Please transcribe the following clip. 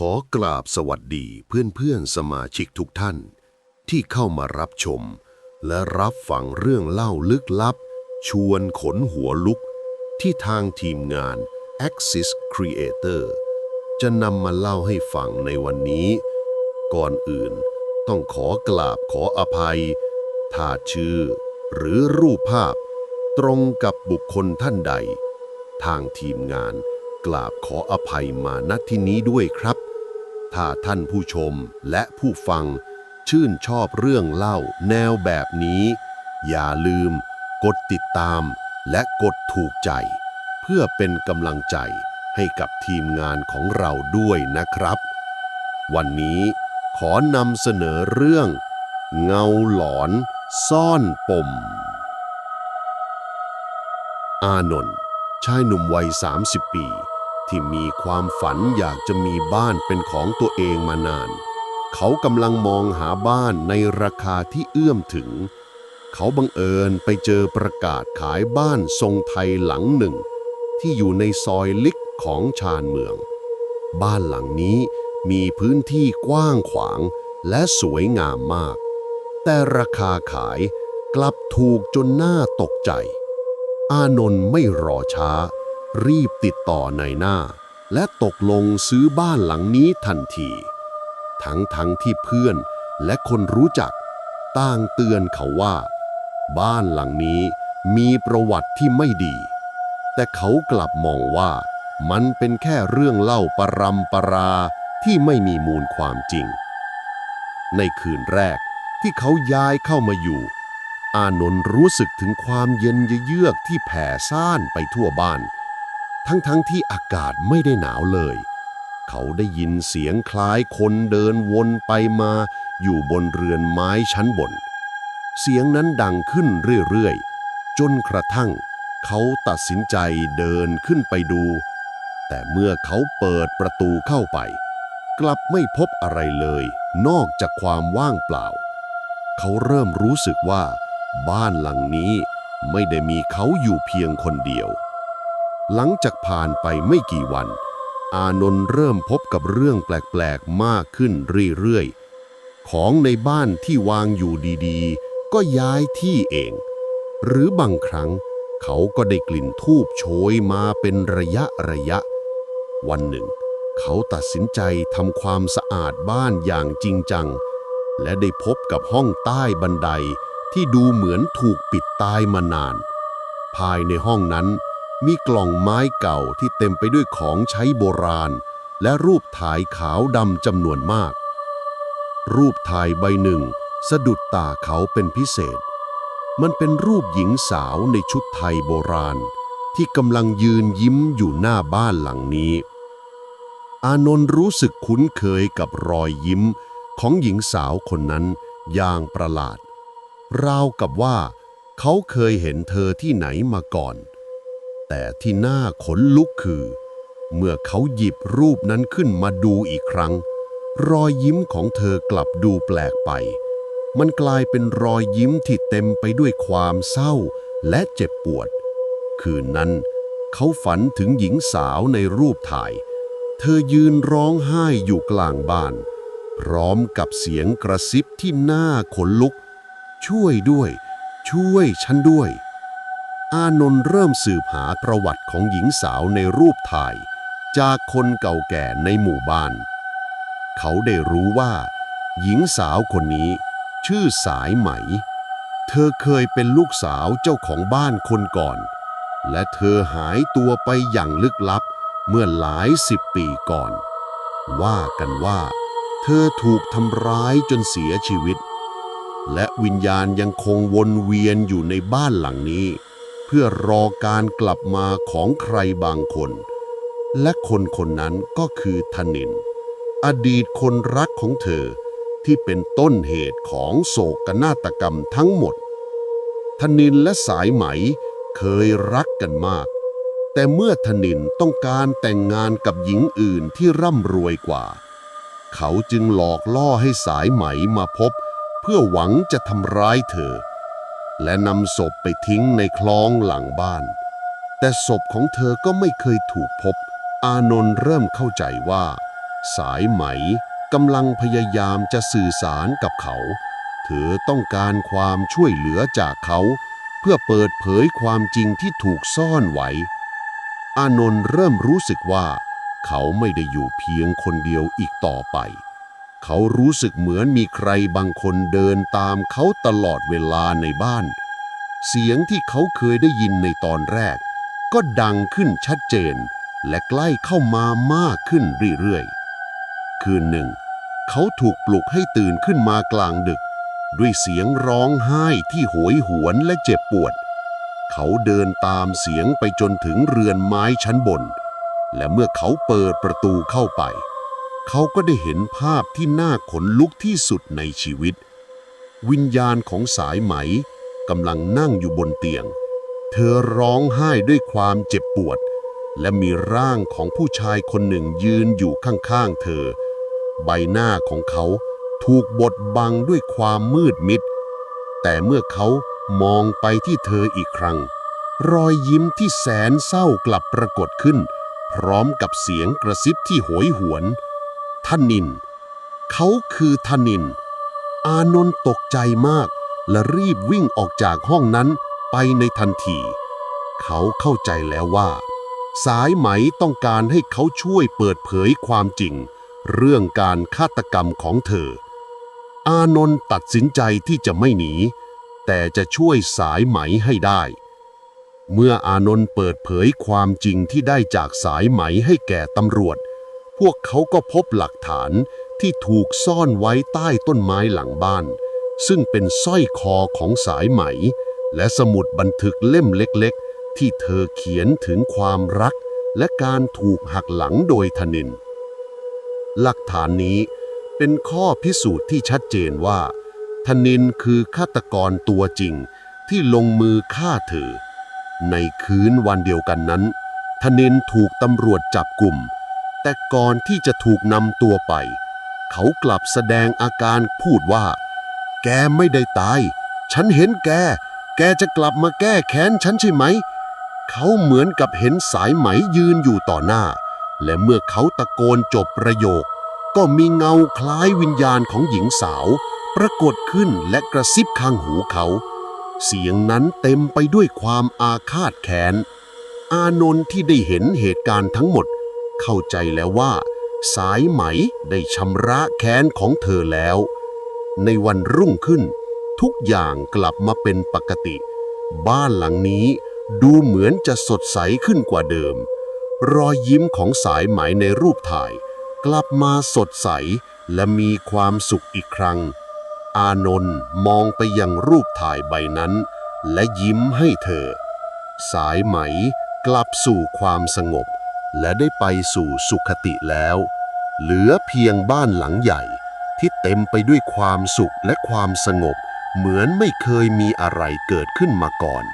ขอกราบสวัสดีเพื่อนๆสมาชิกทุกท่าน ที่เข้ามารับชม และรับฟังเรื่องเล่าลึกลับ ชวนขนหัวลุก ที่ทางทีมงาน Axis Creator จะนำมาเล่าให้ฟังในวันนี้ ก่อนอื่นต้องขอกราบขออภัย ถ้าชื่อ หรือรูปภาพ ตรงกับบุคคลท่านใด ทางทีมงาน กราบขออภัยมาณที่นี้ด้วยครับ ถ้าท่านผู้ชมและผู้ฟัง ชื่นชอบเรื่องเล่าแนวแบบนี้ อย่าลืม กดติดตามและกดถูกใจ เพื่อเป็นกำลังใจให้กับทีมงานของเราด้วยนะครับ วันนี้ขอนำเสนอเรื่อง เงาหลอนซ่อนปม อานนท์ชายหนุ่มวัย 30 ปี ที่มีความฝันอยากจะมีบ้านเป็นของตัวเองมานาน เขากำลังมองหาบ้านในราคาที่เอื้อมถึง เขาบังเอิญไปเจอประกาศขายบ้านทรงไทยหลังหนึ่ง ที่อยู่ในซอยลิกของชานเมือง บ้านหลังนี้มีพื้นที่กว้างขวางและสวยงามมาก แต่ราคาขายกลับถูกจนน่าตกใจ อานนท์ไม่รอช้า รีบติดต่อในหน้า และตกลงซื้อบ้านหลังนี้ทันที ทั้งทั้งที่เพื่อนและคนรู้จักต่างเตือนเขาว่า บ้านหลังนี้มีประวัติที่ไม่ดี แต่เขากลับมองว่ามันเป็นแค่เรื่องเล่าปรำปราที่ไม่มีมูลความจริง ในคืนแรกที่เขาย้ายเข้ามาอยู่ อานนท์รู้สึกถึงความเย็นเยือกที่แผ่ซ่านไปทั่วบ้าน ทั้งๆทที่อากาศไม่ได้หนาวเลย เขาได้ยินเสียงคล้ายคนเดินวนไปมาอยู่บนเรือนไม้ชั้นบน เสียงนั้นดังขึ้นเรื่อยๆ จนกระทั่ง เขาตัดสินใจเดินขึ้นไปดู แต่เมื่อเขาเปิดประตูเข้าไป กลับไม่พบอะไรเลย นอกจากความว่างเปล่า เขาเริ่มรู้สึกว่า บ้านหลังนี้ไม่ได้มีเขาอยู่เพียงคนเดียว หลังจากผ่านไปไม่กี่วัน อานนท์เริ่มพบกับเรื่องแปลกๆ มากขึ้นเรื่อยๆ ของในบ้านที่วางอยู่ดีๆ ก็ย้ายที่เอง หรือบางครั้งเขาก็ได้กลิ่นทูบโชยมาเป็นระยะระยะ วันหนึ่ง เขาตัดสินใจทำความสะอาดบ้านอย่างจริงจัง และได้พบกับห้องใต้บันไดที่ดูเหมือนถูกปิดตายมานาน ภายในห้องนั้น มีกล่องไม้เก่าที่เต็มไปด้วยของใช้โบราณ และรูปถ่ายขาวดำจำนวนมาก รูปถ่ายใบหนึ่ง สะดุดตาเขาเป็นพิเศษ มันเป็นรูปหญิงสาวในชุดไทยโบราณ ที่กำลังยืนยิ้มอยู่หน้าบ้านหลังนี้ อานนท์รู้สึกคุ้นเคยกับรอยยิ้มของหญิงสาวคนนั้นอย่างประหลาด ราวกับว่า เขาเคยเห็นเธอที่ไหนมาก่อน แต่ที่น่าขนลุกคือ เมื่อเขาหยิบรูปนั้นขึ้นมาดูอีกครั้ง รอยยิ้มของเธอกลับดูแปลกไป มันกลายเป็นรอยยิ้มที่เต็มไปด้วยความเศร้าและเจ็บปวด คืนนั้น เขาฝันถึงหญิงสาวในรูปถ่าย เธอยืนร้องไห้อยู่กลางบ้าน พร้อมกับเสียงกระซิบที่น่าขนลุก ช่วยด้วย ช่วยฉันด้วย อานนท์เริ่มสืบหาประวัติของหญิงสาวในรูปถ่าย จากคนเก่าแก่ในหมู่บ้าน เขาได้รู้ว่า หญิงสาวคนนี้ ชื่อสายไหม เธอเคยเป็นลูกสาวเจ้าของบ้านคนก่อน และเธอหายตัวไปอย่างลึกลับเมื่อหลายสิบปีก่อน ว่ากันว่า เธอถูกทำร้ายจนเสียชีวิต และวิญญาณยังคงวนเวียนอยู่ในบ้านหลังนี้ เพื่อรอการกลับมาของใครบางคน และคนคนนั้นก็คือธนิน อดีตคนรักของเธอที่เป็นต้นเหตุของโศกนาฏกรรมทั้งหมด ธนินและสายไหมเคยรักกันมาก แต่เมื่อธนินต้องการแต่งงานกับหญิงอื่นที่ร่ำรวยกว่า เขาจึงหลอกล่อให้สายไหมมาพบ เพื่อหวังจะทำร้ายเธอ และนำศพไปทิ้งในคลองหลังบ้าน แต่ศพของเธอก็ไม่เคยถูกพบ อานนท์เริ่มเข้าใจว่า สายไหมกำลังพยายามจะสื่อสารกับเขา เธอต้องการความช่วยเหลือจากเขา เพื่อเปิดเผยความจริงที่ถูกซ่อนไว้ อานนท์เริ่มรู้สึกว่า เขาไม่ได้อยู่เพียงคนเดียวอีกต่อไป เขารู้สึกเหมือนมีใครบางคนเดินตามเขาตลอดเวลาในบ้าน เสียงที่เขาเคยได้ยินในตอนแรก ก็ดังขึ้นชัดเจน และใกล้เข้ามามากขึ้นเรื่อยๆ คืนหนึ่ง เขาถูกปลุกให้ตื่นขึ้นมากลางดึก ด้วยเสียงร้องไห้ที่โหยหวนและเจ็บปวด เขาเดินตามเสียงไปจนถึงเรือนไม้ชั้นบน และเมื่อเขาเปิดประตูเข้าไป เขาก็ได้เห็นภาพที่น่าขนลุกที่สุดในชีวิต วิญญาณของสายไหมกำลังนั่งอยู่บนเตียง เธอร้องไห้ด้วยความเจ็บปวด และมีร่างของผู้ชายคนหนึ่งยืนอยู่ข้างๆเธอ ใบหน้าของเขาถูกบดบังด้วยความมืดมิด แต่เมื่อเขามองไปที่เธออีกครั้ง รอยยิ้มที่แสนเศร้ากลับปรากฏขึ้น พร้อมกับเสียงกระซิบที่โหยหวน ทนิน เขาคือทนิน อานนท์ตกใจมาก และรีบวิ่งออกจากห้องนั้นไปในทันที เขาเข้าใจแล้วว่า สายไหมต้องการให้เขาช่วยเปิดเผยความจริง เรื่องการฆาตกรรมของเธอ อานนท์ตัดสินใจที่จะไม่หนี แต่จะช่วยสายไหมให้ได้เมื่ออานนท์เปิดเผยความจริงที่ได้จากสายไหมให้แก่ตำรวจ พวกเขาก็พบหลักฐานที่ถูกซ่อนไว้ใต้ต้นไม้หลังบ้าน ซึ่งเป็นสร้อยคอของสายไหม และสมุดบันทึกเล่มเล็กๆ ที่เธอเขียนถึงความรัก และการถูกหักหลังโดยธนิน หลักฐานนี้เป็นข้อพิสูจน์ที่ชัดเจนว่า ธนินคือฆาตกรตัวจริงที่ลงมือฆ่าเธอ ในคืนวันเดียวกันนั้น ธนินถูกตำรวจจับกลุ่ม แต่ก่อนที่จะถูกนำตัวไป เขากลับแสดงอาการพูดว่า แกไม่ได้ตาย ฉันเห็นแก แกจะกลับมาแก้แค้นฉันใช่ไหม เขาเหมือนกับเห็นสายไหมยืนอยู่ต่อหน้า และเมื่อเขาตะโกนจบประโยค ก็มีเงาคล้ายวิญญาณของหญิงสาว ปรากฏขึ้นและกระซิบข้างหูเขา เสียงนั้นเต็มไปด้วยความอาฆาตแค้น อานนท์ที่ได้เห็นเหตุการณ์ทั้งหมด เข้าใจแล้วว่า สายไหมได้ชำระแค้นของเธอแล้ว ในวันรุ่งขึ้น ทุกอย่างกลับมาเป็นปกติ บ้านหลังนี้ดูเหมือนจะสดใสขึ้นกว่าเดิม รอยยิ้มของสายไหมในรูปถ่าย กลับมาสดใสและมีความสุขอีกครั้ง อานนท์มองไปยังรูปถ่ายใบนั้น และยิ้มให้เธอ สายไหมกลับสู่ความสงบ และได้ไปสู่สุขติแล้ว เหลือเพียงบ้านหลังใหญ่ ที่เต็มไปด้วยความสุขและความสงบ เหมือนไม่เคยมีอะไรเกิดขึ้นมาก่อน